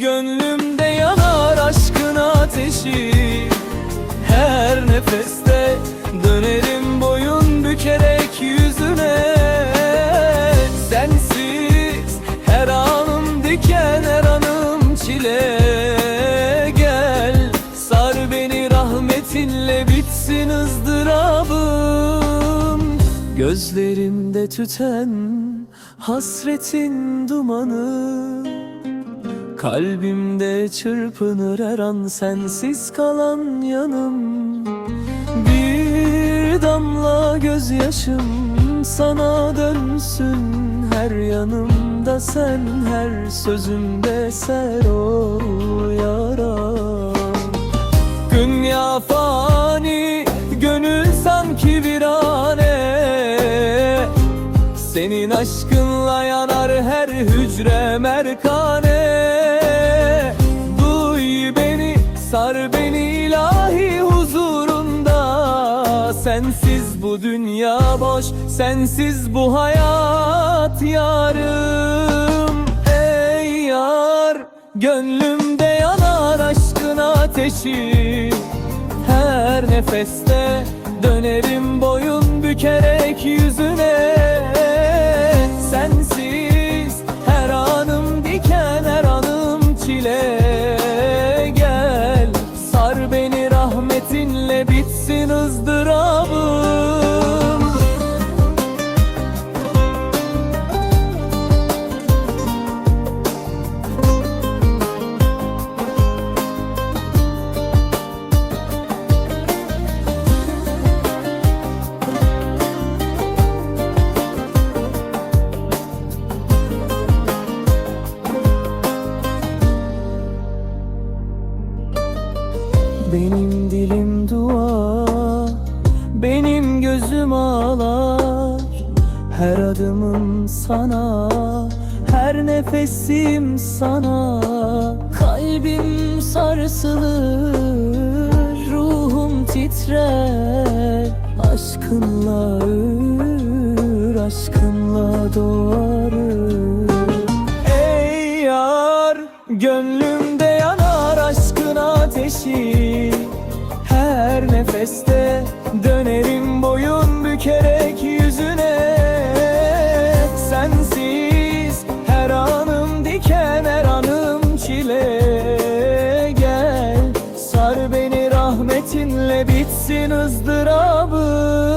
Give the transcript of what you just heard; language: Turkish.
Gönlümde yanar aşkın ateşi. Her nefeste dönerim boyun bükerek yüzüne. Sensiz her anım diken her anım çile. Gel sar beni rahmetinle bitsin ızdırabım. Gözlerimde tüten hasretin dumanı Kalbimde çırpınır her an sensiz kalan yanım. Bir damla gözyaşım sana dönsün. Her yanımda sen her sözümde ser ol yaram. Dünya fani, gönül sanki bir ane Senin aşkınla yanar her hücre merkane bu dünya boş, sensiz bu hayat yarım. Ey yar, gönlümde yanar aşkın ateşi. Her nefeste dönerim boyun bükerek yüzüne. Sensiz her anım diken her anım çile. Gel sar beni rahmetinle bitsin ızdırabım Benim dilim dua Benim gözüm ağlar. Her adımım sana Her nefesim sana. Kalbim sarsılır Ruhum titrer. Aşkınla ölür Aşkınla doğarır. Ey yar gönlümde yanar aşkın ateşi nefeste dönerim boyun bükerek yüzüne. Sensiz her anım diken her anım çile. Gel sar beni rahmetinle bitsin ızdırabım